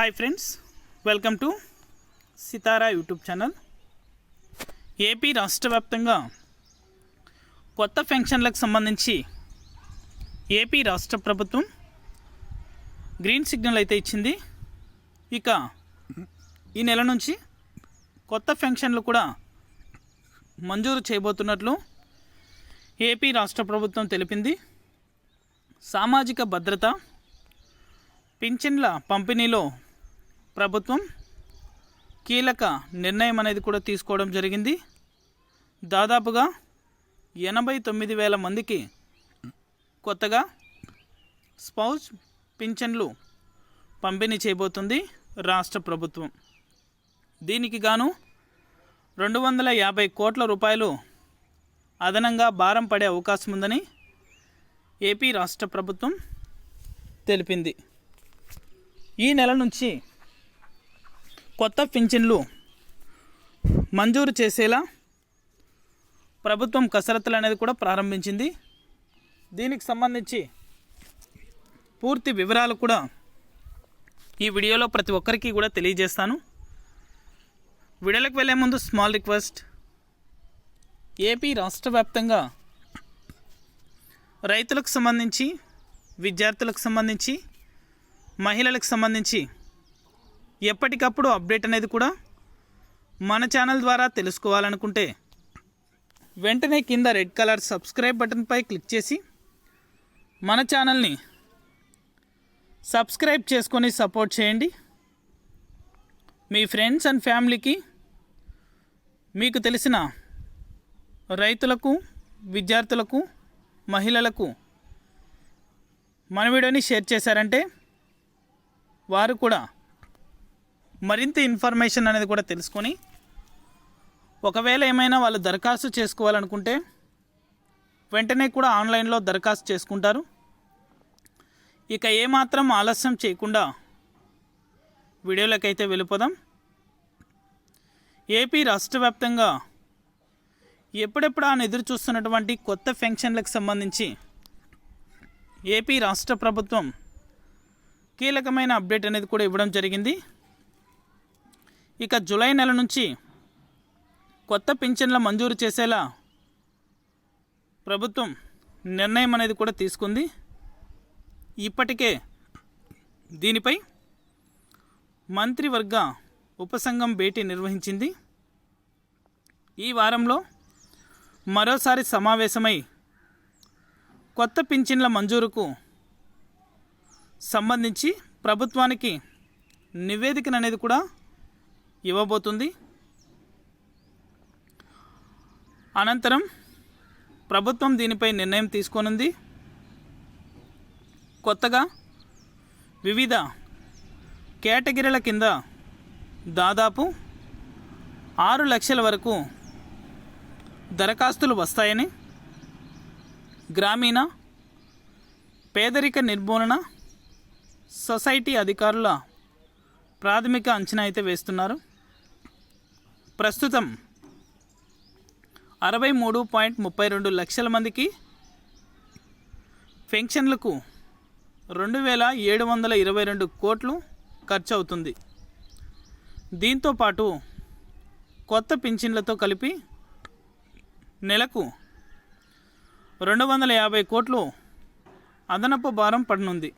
Hi friends welcome to Sitara YouTube channel. AP రాష్ట్ర వ్యాప్తంగా కొత్త పెన్షన్లకు సంబంధించి ఏపీ రాష్ట్ర ప్రభుత్వం గ్రీన్ సిగ్నల్ అయితే ఇచ్చింది. ఇక ఈ నెల నుంచి కొత్త పెన్షన్లు కూడా మంజూరు చేయబోతున్నట్లు ఏపీ రాష్ట్ర ప్రభుత్వం తెలిపింది. సామాజిక భద్రత పింఛన్ల పంపిణీలో ప్రభుత్వం కీలక నిర్ణయం అనేది కూడా తీసుకోవడం జరిగింది. దాదాపుగా ఎనభై తొమ్మిది వేల మందికి కొత్తగా స్పౌజ్ పింఛన్లు పంపిణీ చేయబోతుంది రాష్ట్ర ప్రభుత్వం. దీనికి గాను రెండు వందల యాభై కోట్ల రూపాయలు అదనంగా భారం పడే అవకాశం ఉందని ఏపీ రాష్ట్ర ప్రభుత్వం తెలిపింది. ఈ నెల నుంచి కొత్త పింఛన్లు మంజూరు చేసేలా ప్రభుత్వం కసరత్తులు అనేది కూడా ప్రారంభించింది. దీనికి సంబంధించి పూర్తి వివరాలు కూడా ఈ వీడియోలో ప్రతి ఒక్కరికి కూడా తెలియజేస్తాను. వీడియోలకు వెళ్ళే ముందు స్మాల్ రిక్వెస్ట్. ఏపీ రాష్ట్ర వ్యాప్తంగా రైతులకు సంబంధించి విద్యార్థులకు సంబంధించి మహిళలకు సంబంధించి ఎప్పటికప్పుడు అప్డేట్ అనేది కూడా మన ఛానల్ ద్వారా తెలుసుకోవాలనుకుంటే వెంటనే కింద రెడ్ కలర్ సబ్స్క్రైబ్ బటన్పై క్లిక్ చేసి మన ఛానల్ని సబ్స్క్రైబ్ చేసుకొని సపోర్ట్ చేయండి. మీ ఫ్రెండ్స్ అండ్ ఫ్యామిలీకి మీకు తెలిసిన రైతులకు విద్యార్థులకు మహిళలకు మన వీడియోని షేర్ చేశారంటే వారు కూడా మరింత ఇన్ఫర్మేషన్ అనేది కూడా తెలుసుకొని ఒకవేళ ఏమైనా వాళ్ళు దరఖాస్తు చేసుకోవాలనుకుంటే వెంటనే కూడా ఆన్లైన్లో దరఖాస్తు చేసుకుంటారు. ఇక ఏమాత్రం ఆలస్యం చేయకుండా వీడియోలకైతే వెళ్ళిపోదాం. ఏపీ రాష్ట్ర వ్యాప్తంగా ఎప్పుడెప్పుడు ఆయన ఎదురు చూస్తున్నటువంటి కొత్త పెన్షన్లకు సంబంధించి ఏపీ రాష్ట్ర ప్రభుత్వం కీలకమైన అప్డేట్ అనేది కూడా ఇవ్వడం జరిగింది. ఇక జూలై నెల నుంచి కొత్త పింఛన్ల మంజూరు చేసేలా ప్రభుత్వం నిర్ణయం అనేది కూడా తీసుకుంది. ఇప్పటికే దీనిపై మంత్రివర్గ ఉపసంఘం భేటీ నిర్వహించింది. ఈ వారంలో మరోసారి సమావేశమై కొత్త పింఛన్ల మంజూరుకు సంబంధించి ప్రభుత్వానికి నివేదికను అనేది కూడా ఇవ్వబోతుంది. అనంతరం ప్రభుత్వం దీనిపై నిర్ణయం తీసుకోనుంది. కొత్తగా వివిధ కేటగిరీల కింద దాదాపు ఆరు లక్షల వరకు దరఖాస్తులు వస్తాయని గ్రామీణ పేదరిక నిర్మూలన సొసైటీ అధికారుల ప్రాథమిక అంచనా అయితే వేస్తున్నారు. ప్రస్తుతం అరవై మూడు పాయింట్ ముప్పై రెండు లక్షల మందికి పెన్షన్లకు రెండు వేల ఏడు వందల ఇరవై రెండు కోట్లు ఖర్చు అవుతుంది దీంతో పాటు కొత్త పింఛన్లతో కలిపి నెలకు రెండు వందల యాభై కోట్లు అదనపు భారం పడనుంది.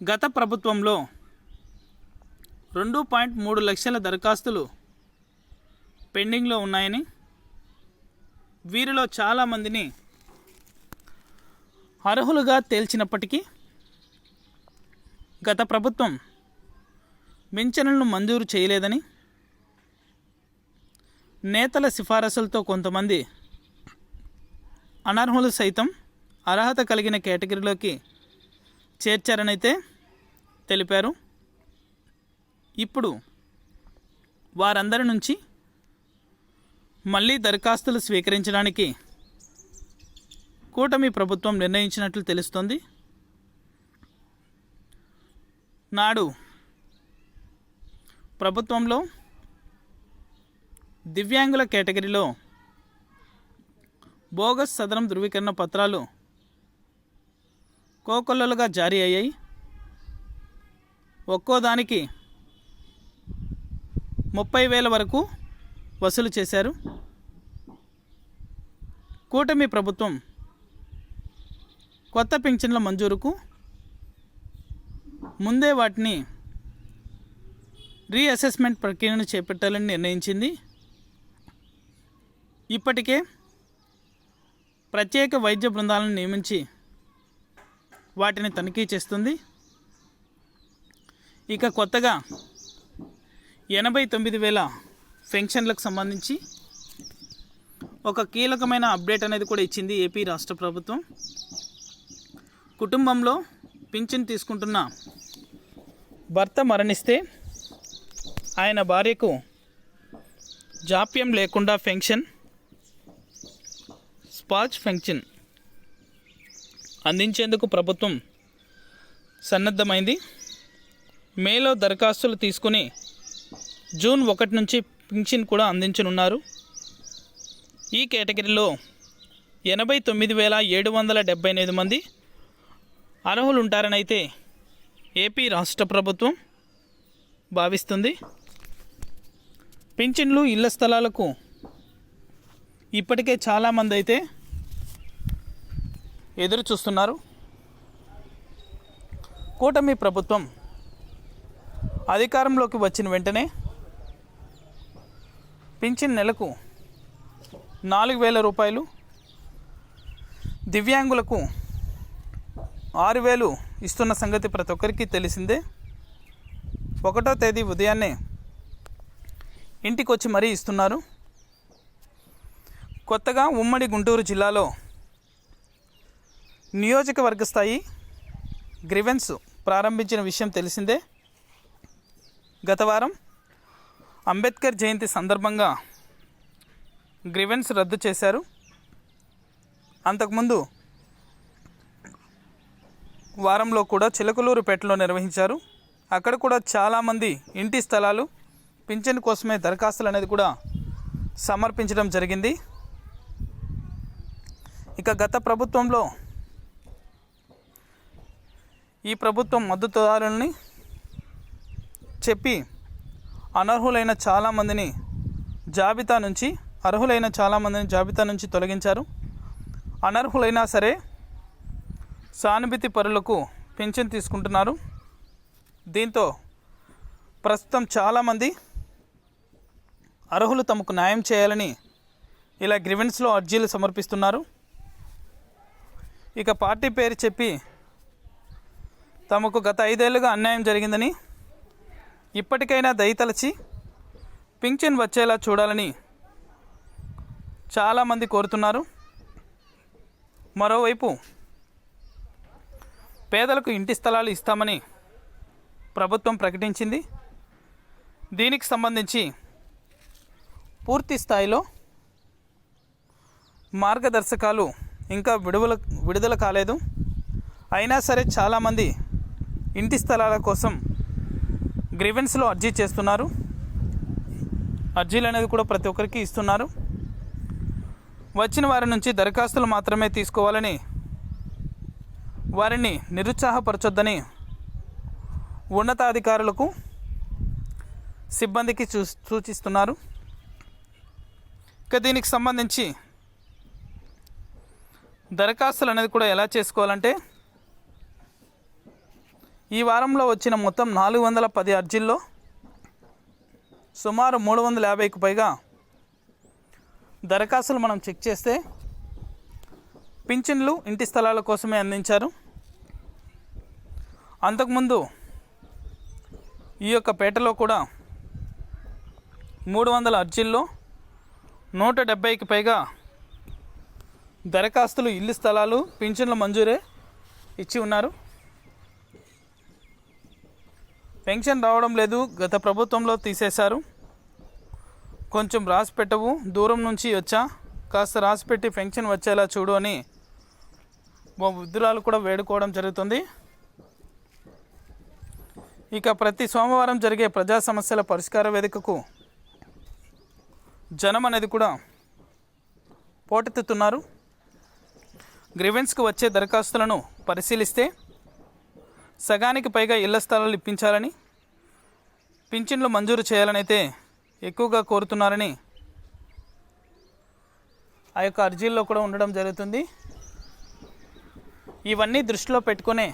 గత ప్రభుత్వంలో రెండు పాయింట్ మూడు లక్షల దరఖాస్తులు పెండింగ్లో ఉన్నాయని వీరిలో చాలామందిని అర్హులుగా తేల్చినప్పటికీ గత ప్రభుత్వం పింఛన్లను మంజూరు చేయలేదని నేతల సిఫారసులతో కొంతమంది అనర్హులు సైతం అర్హత కలిగిన కేటగిరీలోకి చేర్చారనైతే తెలిపారు. ఇప్పుడు వారందరి నుంచి మళ్ళీ దరఖాస్తులు స్వీకరించడానికి కూటమి ప్రభుత్వం నిర్ణయించినట్లు తెలుస్తోంది. నాడు ప్రభుత్వంలో దివ్యాంగుల కేటగిరీలో బోగస్ సదరం ధృవీకరణ పత్రాలు కోకొల్లలుగా జారీ అయ్యాయి. ఒక్కో దానికి ముప్పై వేల వరకు వసూలు చేశారు. కూటమి ప్రభుత్వం కొత్త పింఛన్ల మంజూరుకు ముందే వాటిని రీఅసెస్మెంట్ ప్రక్రియను చేపట్టాలని నిర్ణయించింది. ఇప్పటికే ప్రత్యేక వైద్య బృందాలను నియమించి వాటిని తనిఖీ చేస్తుంది. ఇక కొత్తగా ఎనభై తొమ్మిది వేల పెన్షన్లకు సంబంధించి ఒక కీలకమైన అప్డేట్ అనేది కూడా ఇచ్చింది ఏపీ రాష్ట్ర ప్రభుత్వం. కుటుంబంలో పింఛన్ తీసుకుంటున్న భర్త మరణిస్తే ఆయన భార్యకు జాప్యం లేకుండా పెన్షన్ స్పాచ్ పెన్షన్ అందించేందుకు ప్రభుత్వం సన్నద్ధమైంది. మేలో దరఖాస్తులు తీసుకుని జూన్ ఒకటి నుంచి పింఛన్ కూడా అందించనున్నారు. ఈ కేటగిరీలో ఎనభై తొమ్మిది వేల ఏడు వందల డెబ్బై ఎనిమిది మంది అర్హులు ఉంటారని అయితే ఏపీ రాష్ట్ర ప్రభుత్వం భావిస్తుంది. పింఛన్లు ఇళ్ళ స్థలాలకు ఇప్పటికే చాలామంది అయితే ఎదురు చూస్తున్నారు కూటమి ప్రభుత్వం అధికారంలోకి వచ్చిన వెంటనే పింఛన్ నెలకు నాలుగు వేల రూపాయలు దివ్యాంగులకు ఆరు వేలు ఇస్తున్న సంగతి ప్రతి ఒక్కరికి తెలిసిందే. ఒకటో తేదీ ఉదయాన్నే ఇంటికి వచ్చి మరీ ఇస్తున్నారు. కొత్తగా ఉమ్మడి గుంటూరు జిల్లాలో నియోజకవర్గ స్థాయి గ్రివెన్స్ ప్రారంభించిన విషయం తెలిసిందే. గత వారం అంబేద్కర్ జయంతి సందర్భంగా గ్రివెన్స్ రద్దు చేశారు. అంతకుముందు వారంలో కూడా చిలకలూరుపేటలో నిర్వహించారు. అక్కడ కూడా చాలామంది ఇంటి స్థలాలు పింఛన్ కోసమే దరఖాస్తులు అనేది కూడా సమర్పించడం జరిగింది. ఇక గత ప్రభుత్వంలో ఈ ప్రభుత్వం మద్దతుదారుల్ని చెప్పి అనర్హులైన చాలామందిని జాబితా నుంచి అర్హులైన చాలామందిని జాబితా నుంచి తొలగించారు. అనర్హులైనా సరే సానుభూతి పరులకు పెన్షన్ తీసుకుంటున్నారు. దీంతో ప్రస్తుతం చాలామంది అర్హులు తమకు న్యాయం చేయాలని ఇలా గ్రివెన్స్లో అర్జీలు సమర్పిస్తున్నారు. ఇక పార్టీ పేరు చెప్పి తమకు గత ఐదేళ్ళుగా అన్యాయం జరిగిందని ఇప్పటికైనా దయతలచి పింఛన్ వచ్చేలా చూడాలని చాలామంది కోరుతున్నారు. మరోవైపు పేదలకు ఇంటి స్థలాలు ఇస్తామని ప్రభుత్వం ప్రకటించింది. దీనికి సంబంధించి పూర్తి స్థాయిలో మార్గదర్శకాలు ఇంకా విడుదల విడుదల కాలేదు. అయినా సరే చాలామంది ఇంటి స్థలాల కోసం గ్రీవెన్స్లో అర్జీ చేస్తున్నారు. అర్జీలు అనేది కూడా ప్రతి ఒక్కరికి ఇస్తున్నారు. వచ్చిన వారి నుంచి దరఖాస్తులు మాత్రమే తీసుకోవాలని వారిని నిరుత్సాహపరచొద్దని ఉన్నతాధికారులకు సిబ్బందికి చూ సూచిస్తున్నారు. ఇక దీనికి సంబంధించి దరఖాస్తులు అనేది కూడా ఎలా చేసుకోవాలంటే ఈ వారంలో వచ్చిన మొత్తం నాలుగు వందల పది అర్జీల్లో సుమారు మూడు వందల యాభైకి పైగా దరఖాస్తులు మనం చెక్ చేస్తే పింఛన్లు ఇంటి స్థలాల కోసమే అందించారు. అంతకుముందు ఈ యొక్క పేటలో కూడా మూడు వందల అర్జీల్లో నూట డెబ్బైకి పైగా దరఖాస్తులు ఇల్లు స్థలాలు పింఛన్ల మంజూరే ఇచ్చి ఉన్నారు. పెన్షన్ రావడం లేదు గత ప్రభుత్వంలో తీసేశారు. కొంచెం రాసి పెట్టవు దూరం నుంచి వచ్చా. కాస్త రాసి పెట్టి పెన్షన్ వచ్చేలా చూడు అని మా వృద్ధురాలు కూడా వేడుకోవడం జరుగుతుంది. ఇక ప్రతి సోమవారం జరిగే ప్రజా సమస్యల పరిష్కార వేదికకు జనం అనేది కూడా పోటెత్తుతున్నారు. గ్రివెన్స్కు వచ్చే దరఖాస్తులను పరిశీలిస్తే సగానికి పైగా ఇళ్ళ స్థలాలు ఇప్పించాలని పింఛన్లు మంజూరు చేయాలని అయితే ఎక్కువగా కోరుతున్నారని ఆ యొక్క అర్జీల్లో కూడా ఉండడం జరుగుతుంది. ఇవన్నీ దృష్టిలో పెట్టుకునే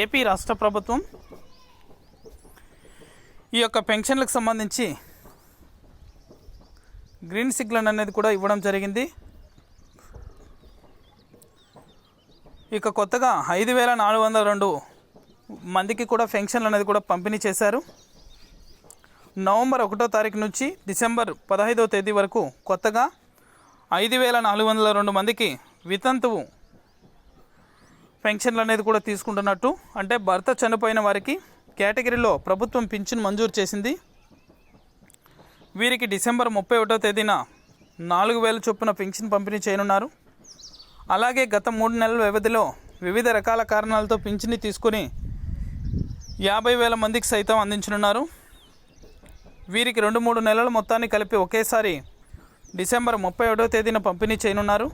ఏపీ రాష్ట్ర ప్రభుత్వం ఈ యొక్క పెన్షన్లకు సంబంధించి గ్రీన్ సిగ్నల్ అనేది కూడా ఇవ్వడం జరిగింది. ఇక కొత్తగా ఐదు వేల నాలుగు వందల రెండు మందికి కూడా పెన్షన్లు అనేది కూడా పంపిణీ చేశారు. నవంబర్ ఒకటో తారీఖు నుంచి డిసెంబర్ పదహైదవ తేదీ వరకు కొత్తగా ఐదు వేల నాలుగు వందల రెండు మందికి వితంతువు పెన్షన్లు అనేది కూడా తీసుకుంటున్నట్టు అంటే భర్త చనిపోయిన వారికి కేటగిరీలో ప్రభుత్వం పింఛన్ మంజూరు చేసింది. వీరికి డిసెంబర్ ముప్పై ఒకటో తేదీన నాలుగు వేల చొప్పున పెన్షన్ పంపిణీ చేయనున్నారు. అలాగే గత మూడు నెలల వ్యవధిలో వివిధ రకాల కారణాలతో పింఛని తీసుకుని యాభై వేల మందికి సైతం అందించనున్నారు. వీరికి రెండు మూడు నెలల మొత్తాన్ని కలిపి ఒకేసారి డిసెంబర్ ముప్పై ఒకటో తేదీన పంపిణీ చేయనున్నారు.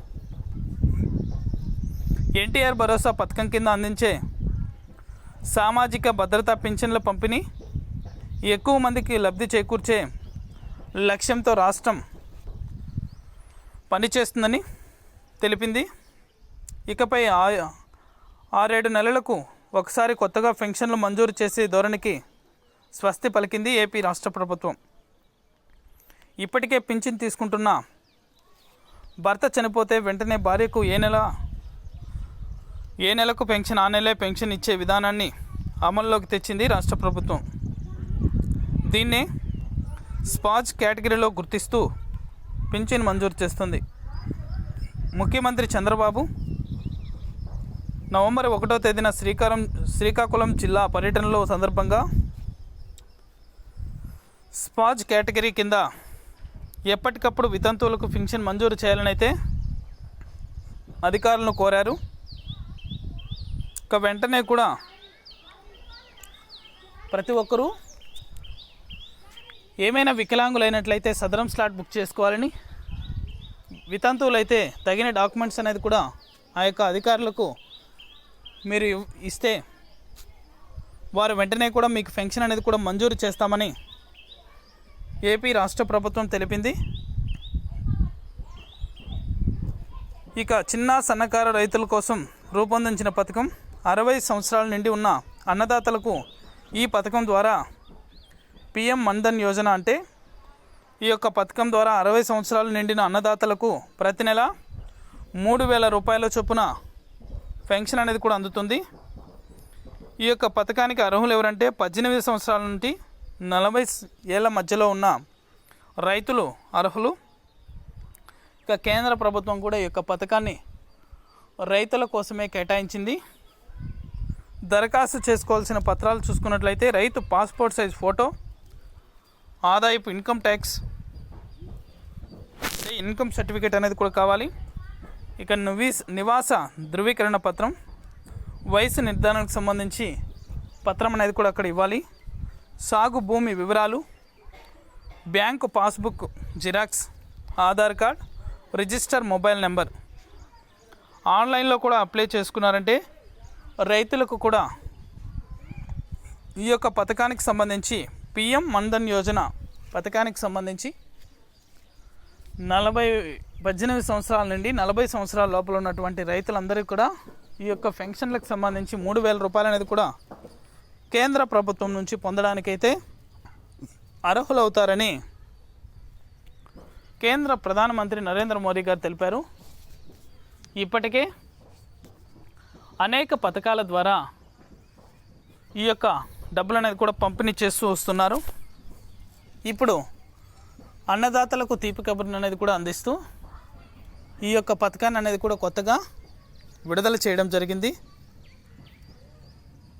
ఎన్టీఆర్ భరోసా పథకం కింద అందించే సామాజిక భద్రతా పింఛన్ల పంపిణీ ఎక్కువ మందికి లబ్ధి చేకూర్చే లక్ష్యంతో రాష్ట్రం పనిచేస్తుందని తెలిపింది. ఇకపై ఆరేడు నెలలకు ఒకసారి కొత్తగా పెన్షన్లు మంజూరు చేసే ధోరణికి స్వస్తి పలికింది ఏపీ రాష్ట్ర ప్రభుత్వం. ఇప్పటికే పింఛన్ తీసుకుంటున్న భర్త చనిపోతే వెంటనే భార్యకు ఏ నెల ఏ నెలకు పెన్షన్ ఆ నెలే పెన్షన్ ఇచ్చే విధానాన్ని అమల్లోకి తెచ్చింది రాష్ట్ర ప్రభుత్వం. దీన్ని స్పాజ్ కేటగిరీలో గుర్తిస్తూ పింఛన్ మంజూరు చేస్తుంది. ముఖ్యమంత్రి చంద్రబాబు నవంబర్ ఒకటో తేదీన శ్రీకారం శ్రీకాకుళం జిల్లా పర్యటనలో సందర్భంగా స్పాజ్ కేటగిరీ కింద ఎప్పటికప్పుడు వితంతువులకు పింఛన్ మంజూరు చేయాలని అయితే అధికారులను కోరారు. ఇక వెంటనే కూడా ప్రతి ఒక్కరూ ఏమైనా వికలాంగులైనట్లయితే సదరం స్లాట్ బుక్ చేసుకోవాలని వితంతువులైతే తగిన డాక్యుమెంట్స్ అనేది కూడా ఆ యొక్క అధికారులకు మీరు ఇస్తే వారు వెంటనే కూడా మీకు పెన్షన్ అనేది కూడా మంజూరు చేస్తామని ఏపీ రాష్ట్ర ప్రభుత్వం తెలిపింది. ఇక చిన్న సన్నకారు రైతుల కోసం రూపొందించిన పథకం అరవై సంవత్సరాల నుండి ఉన్న అన్నదాతలకు ఈ పథకం ద్వారా పిఎం మన్ధన్ యోజన అంటే ఈ యొక్క పథకం ద్వారా అరవై సంవత్సరాలు నిండిన అన్నదాతలకు ప్రతి నెల మూడు వేల రూపాయల చొప్పున పెన్షన్ అనేది కూడా అందుతుంది. ఈ యొక్క పథకానికి అర్హులు ఎవరంటే పద్దెనిమిది సంవత్సరాల నుండి నలభై ఏళ్ళ మధ్యలో ఉన్న రైతులు అర్హులు. ఇక కేంద్ర ప్రభుత్వం కూడా ఈ యొక్క పథకాన్ని రైతుల కోసమే కేటాయించింది. దరఖాస్తు చేసుకోవాల్సిన పత్రాలు చూసుకున్నట్లయితే రైతు పాస్పోర్ట్ సైజ్ ఫోటో ఆదాయపు ఇన్కమ్ ట్యాక్స్ అంటే ఇన్కమ్ సర్టిఫికేట్ అనేది కూడా కావాలి. ఇక నివీస్ నివాస ధృవీకరణ పత్రం. వయసు నిర్ధారణకు సంబంధించి పత్రం అనేది కూడా అక్కడ ఇవ్వాలి. సాగు భూమి వివరాలు bank passbook xerox Aadhaar card register mobile number. ఆన్లైన్లో కూడా అప్లై చేసుకున్నారంటే రైతులకు కూడా ఈ యొక్క పథకానికి సంబంధించి పిఎం మన్ధన్ యోజన పథకానికి సంబంధించి నలభై పద్దెనిమిది సంవత్సరాల నుండి నలభై సంవత్సరాల లోపల ఉన్నటువంటి రైతులందరికీ కూడా ఈ యొక్క పెన్షన్లకు సంబంధించి మూడు వేల రూపాయలు అనేది కూడా కేంద్ర ప్రభుత్వం నుంచి పొందడానికైతే అర్హులవుతారని కేంద్ర ప్రధానమంత్రి నరేంద్ర మోదీ గారు తెలిపారు. ఇప్పటికే అనేక పథకాల ద్వారా ఈ యొక్క డబ్బులు అనేది కూడా పంపిణీ చేస్తూ వస్తున్నారు. ఇప్పుడు అన్నదాతలకు తీపి కబుర్ని అనేది కూడా అందిస్తూ ఈ యొక్క పథకాన్ని అనేది కూడా కొత్తగా విడుదల చేయడం జరిగింది.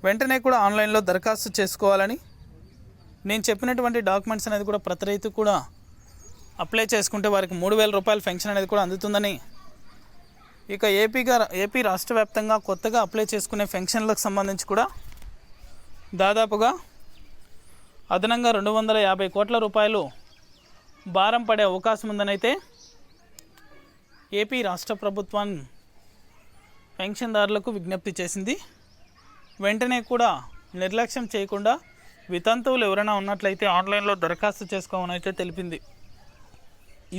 వెంటనే కూడా ఆన్లైన్లో దరఖాస్తు చేసుకోవాలని నేను చెప్పినటువంటి డాక్యుమెంట్స్ అనేది కూడా ప్రతి రైతు కూడా అప్లై చేసుకుంటే వారికి మూడు వేల రూపాయల పెన్షన్ అనేది కూడా అందుతుందని ఇక ఏపీగా ఏపీ రాష్ట్ర వ్యాప్తంగా కొత్తగా అప్లై చేసుకునే పెన్షన్లకు సంబంధించి కూడా దాదాపుగా అదనంగా రెండు వందల యాభై కోట్ల రూపాయలు భారం పడే అవకాశం ఉందనైతే ఏపీ రాష్ట్ర ప్రభుత్వం పెన్షన్దారులకు విజ్ఞప్తి చేసింది. వెంటనే కూడా నిర్లక్ష్యం చేయకుండా వితంతువులు ఎవరైనా ఉన్నట్లయితే ఆన్లైన్లో దరఖాస్తు చేసుకోమని అయితే తెలిపింది.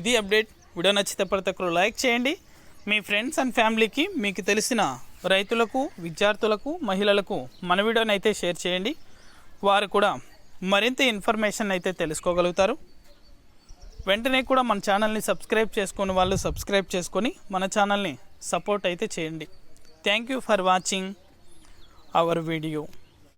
ఇది అప్డేట్. వీడియో నచ్చితే ప్రతి ఒక్కరు లైక్ చేయండి. మీ ఫ్రెండ్స్ అండ్ ఫ్యామిలీకి మీకు తెలిసిన రైతులకు విద్యార్థులకు మహిళలకు మన వీడియోని అయితే షేర్ చేయండి. వారు కూడా మరింత ఇన్ఫర్మేషన్ అయితే తెలుసుకోగలుగుతారు. వెంటనే కూడా మన ఛానల్ని సబ్స్క్రైబ్ చేసుకుని వాళ్ళు సబ్స్క్రైబ్ చేసుకొని మన ఛానల్ని సపోర్ట్ అయితే చేయండి. Thank you for watching our video